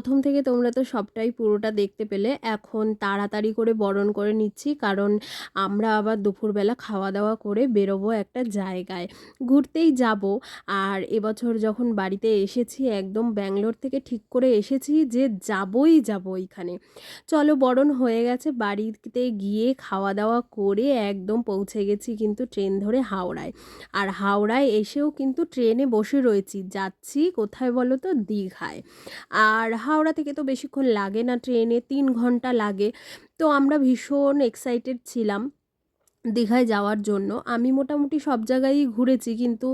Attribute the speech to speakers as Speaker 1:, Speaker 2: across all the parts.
Speaker 1: প্রথম থেকে তোমরা তো সবটাই পুরোটা দেখতে পেলে। এখন তাড়াতাড়ি করে বরণ করে নিচ্ছি, কারণ আমরা আবার দুপুরবেলা খাওয়া দাওয়া করে বেরোবো একটা জায়গায়। ঘুরতেই যাব। আর এবছর যখন বাড়িতে এসেছি, একদম ব্যাঙ্গালোর থেকে ঠিক করে এসেছি যে যাবই যাব ওইখানে চলো বরণ হয়ে গেছে, বাড়িতে গিয়ে খাওয়া দাওয়া করে একদম পৌঁছে গেছি কিন্তু ট্রেন ধরে হাওড়ায়। আর হাওড়ায় এসেও কিন্তু ট্রেনে বসে রয়েছি, যাচ্ছি কোথায় বলো তো? দীঘায়। আর হাওড়া থেকে তো বেশিক্ষণ লাগে না ট্রেনে, তিন ঘণ্টা লাগে। তো আমরা ভীষণ এক্সাইটেড ছিলাম দীঘায় যাওয়ার জন্য। আমি মোটামুটি সব জায়গায়ই ঘুরেছি কিন্তু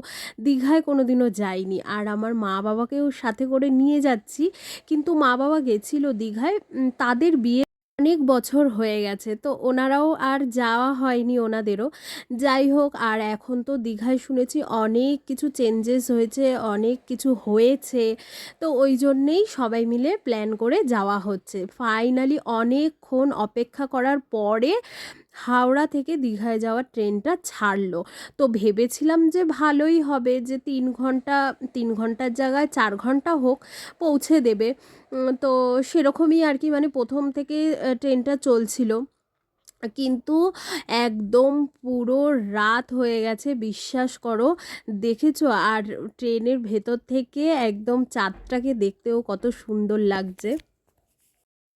Speaker 1: দীঘায় কোনো দিনও যাইনি। আর আমার মা বাবাকেও সাথে করে নিয়ে যাচ্ছি। কিন্তু মা বাবা গেছিল দীঘায় তাদের বিয়ে অনেক বছর হয়ে গেছে। তো ওনারাও আর যাওয়া হয়নি ওনাদেরও। যাই হোক, আর এখন তো দীঘায় শুনেছি অনেক কিছু চেঞ্জেস হয়েছে, অনেক কিছু হয়েছে। তো ওই জন্যেই সবাই মিলে প্ল্যান করে যাওয়া হচ্ছে। ফাইনালি অনেকক্ষণ অপেক্ষা করার পরে হাওড়া থেকে দীঘায় যাওয়ার ট্রেনটা ছাড়লো। তো ভেবেছিলাম যে ভালোই হবে যে তিন ঘণ্টা, তিন ঘণ্টার জায়গায় চার ঘণ্টা হোক, পৌঁছে দেবে। তো সেরকমই আর কি মানে প্রথম থেকে ট্রেনটা চলছিল। কিন্তু একদম পুরো রাত হয়ে গেছে, বিশ্বাস করো। দেখেছ? আর ট্রেনের ভেতর থেকে একদম চাঁদটাকে দেখতেও কত সুন্দর লাগছে।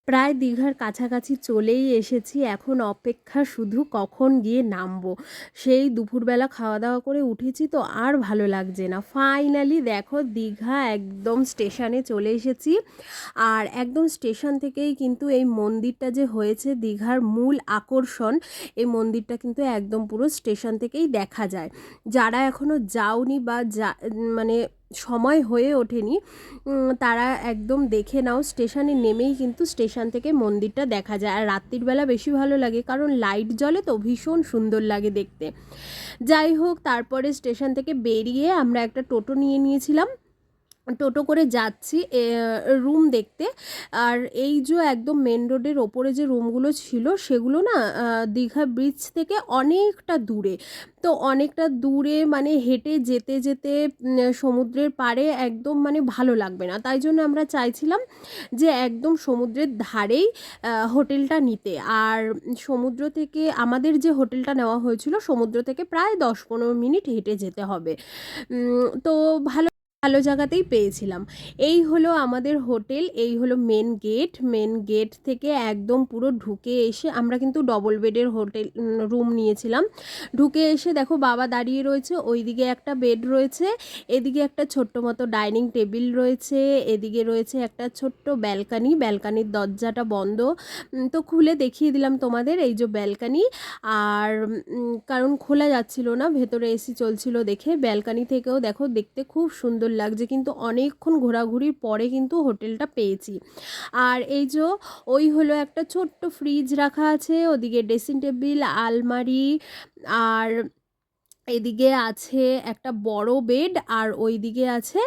Speaker 1: প্রায় দীঘার কাছাকাছি চলেই এসেছি, এখন অপেক্ষা শুধু কখন গিয়ে নামবো। সেই দুপুরবেলা খাওয়া দাওয়া করে উঠেছি তো আর ভালো লাগছে না। ফাইনালি দেখো দীঘা একদম স্টেশনে চলে এসেছি। আর একদম স্টেশন থেকেই কিন্তু এই মন্দিরটা যে হয়েছে দীঘার মূল আকর্ষণ, এই মন্দিরটা কিন্তু একদম পুরো স্টেশন থেকেই দেখা যায়। যারা এখনও যাওনি বা যা মানে সময় হয়ে ওঠেনি। তারা একদম দেখে নাও, স্টেশনে নেমেই কিন্তু স্টেশন থেকে মন্দিরটা দেখা যায়। আর রাত্রির বেলা বেশি ভালো লাগে, কারণ লাইট জ্বলে তো ভীষণ সুন্দর লাগে দেখতে। যাই হোক, তারপরে স্টেশন থেকে বেরিয়ে আমরা একটা টোটো নিয়ে নিয়েছিলাম। টোটো করে যাচ্ছি রুম দেখতে। আর এই যে একদম মেন রোডের ওপরে যে রুমগুলো ছিল, সেগুলো না দীঘা ব্রিজ থেকে অনেকটা দূরে। তো অনেকটা দূরে মানে হেঁটে যেতে যেতে সমুদ্রের পাড়ে একদম মানে ভালো লাগবে না। তাই জন্য আমরা চাইছিলাম যে একদম সমুদ্রের ধারেই হোটেলটা নিতে। আর সমুদ্র থেকে আমাদের যে হোটেলটা নেওয়া হয়েছিল, সমুদ্র থেকে প্রায় দশ পনেরো মিনিট হেঁটে যেতে হবে। তো ভালো ভালো জায়গাতেই পেয়েছিলাম। এই হলো আমাদের হোটেল, এই হলো মেন গেট মেন গেট থেকে একদম পুরো ঢুকে এসে আমরা কিন্তু ডবল বেডের হোটেল রুম নিয়েছিলাম। ঢুকে এসে দেখো বাবা দাঁড়িয়ে রয়েছে, ওইদিকে একটা বেড রয়েছে, এদিকে একটা ছোট্ট মতো ডাইনিং টেবিল রয়েছে, এদিকে রয়েছে একটা ছোট্ট ব্যালকানি ব্যালকানির দরজাটা বন্ধ। তো খুলে দেখিয়ে দিলাম তোমাদের এই যে ব্যালকানি আর কারণ খোলা যাচ্ছিল না, ভেতরে এসি চলছিল দেখে। ব্যালকানি থেকেও দেখো দেখতে খুব সুন্দর লাগছে। কিন্তু অনেকক্ষণ ঘোরাঘুরির পরে কিন্তু হোটেলটা পেয়েছি। আর এই যে ওই হলো একটা ছোট্ট ফ্রিজ রাখা আছে, ওদিকে ড্রেসিং টেবিল আলমারি, আর এদিকে আছে একটা বড় বেড আর ওইদিকে আছে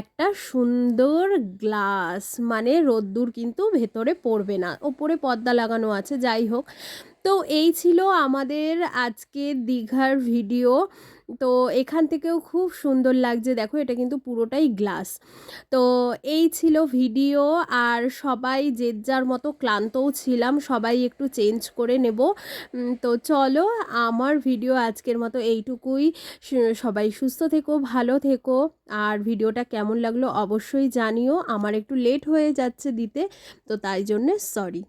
Speaker 1: একটা সুন্দর গ্লাস মানে রোদ্দুর কিন্তু ভেতরে পড়বে না, ওপরে পর্দা লাগানো আছে, যাই হোক। তো এই ছিল আমাদের আজকে দীঘার ভিডিও তো এখান থেকেও খুব সুন্দর লাগছে। দেখো, এটা কিন্তু পুরোটাই গ্লাস। তো এই ছিল ভিডিও, আর সবাই যে যার মতো ক্লান্তও ছিলাম, সবাই একটু চেঞ্জ করে নেব। তো চলো, আমার ভিডিও আজকের মতো এইটুকুই। সবাই সুস্থ থেকো, ভালো থেকো, আর ভিডিওটা কেমন লাগল অবশ্যই জানিও। আমার একটু লেট হয়ে যাচ্ছে দিতে, তো তাই জন্যে সরি।